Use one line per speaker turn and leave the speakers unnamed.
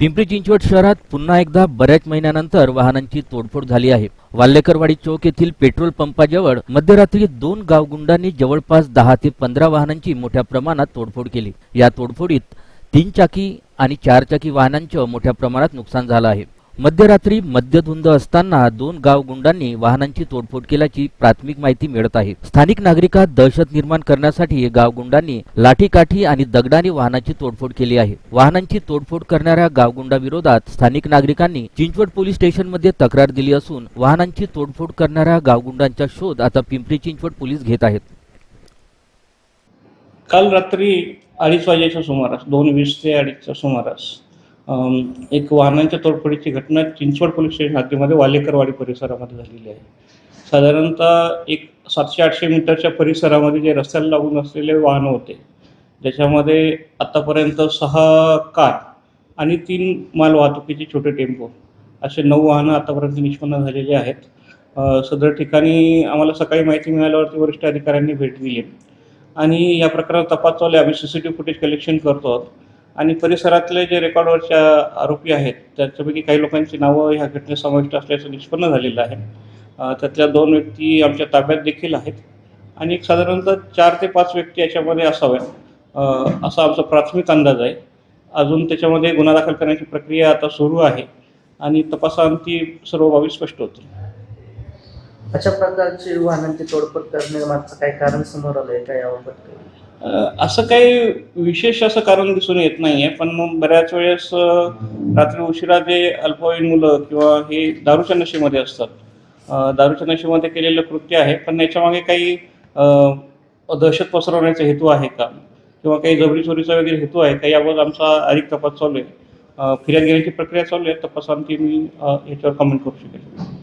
पिंपरी चिंचवड शहरात पुन्हा एकदा बऱ्याच महिन्यानंतर वाहनांची तोडफोड झाली आहे. वाल्लेकरवाडी चौक येथील पेट्रोल पंपाजवळ मध्यरात्री दोन गावगुंडांनी जवळपास दहा ते पंधरा वाहनांची मोठ्या प्रमाणात तोडफोड केली. या तोडफोडीत तीन चाकी आणि चार चाकी वाहनांचं मोठ्या प्रमाणात नुकसान झालं आहे. मध्यरात्री मद्यधुंद असताना दोन गावगुंडांनी वाहनांची तोडफोड केल्याची प्राथमिक माहिती मिळत आहे. स्थानिक नागरिकात दहशत निर्माण करण्यासाठी गावगुंडांनी लाठीकाठी आणि दगडाने वाहनाची तोडफोड केली आहे. वाहनांची तोडफोड करणाऱ्या गावगुंडाविरोधात स्थानिक नागरिकांनी चिंचवड पोलीस स्टेशनमध्ये तक्रार दिली असून वाहनांची तोडफोड करणाऱ्या गावगुंडांचा शोध आता पिंपरी चिंचवड पोलीस घेत आहेत.
काल रात्री अडीच वाजेच्या सुमारास दोन वीस ते अडीचच्या सुमारास एक वाहनांच्या तोडफोडीची घटना चिंचवड पोलीस स्टेशन हद्दीमध्ये वालेकरवाडी परिसरामध्ये झालेली आहे. साधारणतः एक सातशे आठशे मीटरच्या परिसरामध्ये जे रस्त्याला लागून असलेले वाहनं होते ज्याच्यामध्ये आत्तापर्यंत सहा कार आणि तीन माल वाहतुकीचे छोटे टेम्पो असे नऊ वाहनं आतापर्यंत निष्पन्न झालेली आहेत. सदर ठिकाणी आम्हाला सकाळी माहिती मिळाल्यावरती वरिष्ठ अधिकाऱ्यांनी भेट दिली. आणि या प्रकरणात तपास चालू आहे. आम्ही C C T V footage collection करतो आहोत. आणि परिसरातले जे रेकॉर्डवरचे आरोपी आहेत त्याच्यापैकी काही लोकांची नावं ह्या घटनेत समाविष्ट असल्याचं निष्पन्न झालेलं आहे. त्यातल्या दोन व्यक्ती आमच्या ताब्यात देखील आहेत आणि एक साधारणतः चार ते पाच व्यक्ती याच्यामध्ये असाव्या असा आमचा प्राथमिक अंदाज आहे. अजून त्याच्यामध्ये गुन्हा दाखल करण्याची प्रक्रिया आता सुरू आहे आणि तपासांती सर्व बाबी स्पष्ट होतील.
अशा प्रकारची वाहनांची तोडफोड करण्यामागचं काही कारण समोर आलंय का याबाबत
असं काही विशेष असं कारण दिसून येत नाही आहे पण मग बऱ्याच वेळेस रात्री उशिरा जे अल्पवयीन मुलं किंवा हे दारूच्या नशेमध्ये असतात. दारूच्या नशेमध्ये केलेलं कृत्य आहे पण याच्यामागे काही दहशत पसरवण्याचा हेतू आहे का? किंवा काही जबरी चोरीचा वगैरे हेतू आहे का? याबाबत आमचा अधिक तपास चालू आहे. अ, फिर्याद घेण्याची प्रक्रिया चालू आहे तपास आमची मी याच्यावर कमेंट करू शकेल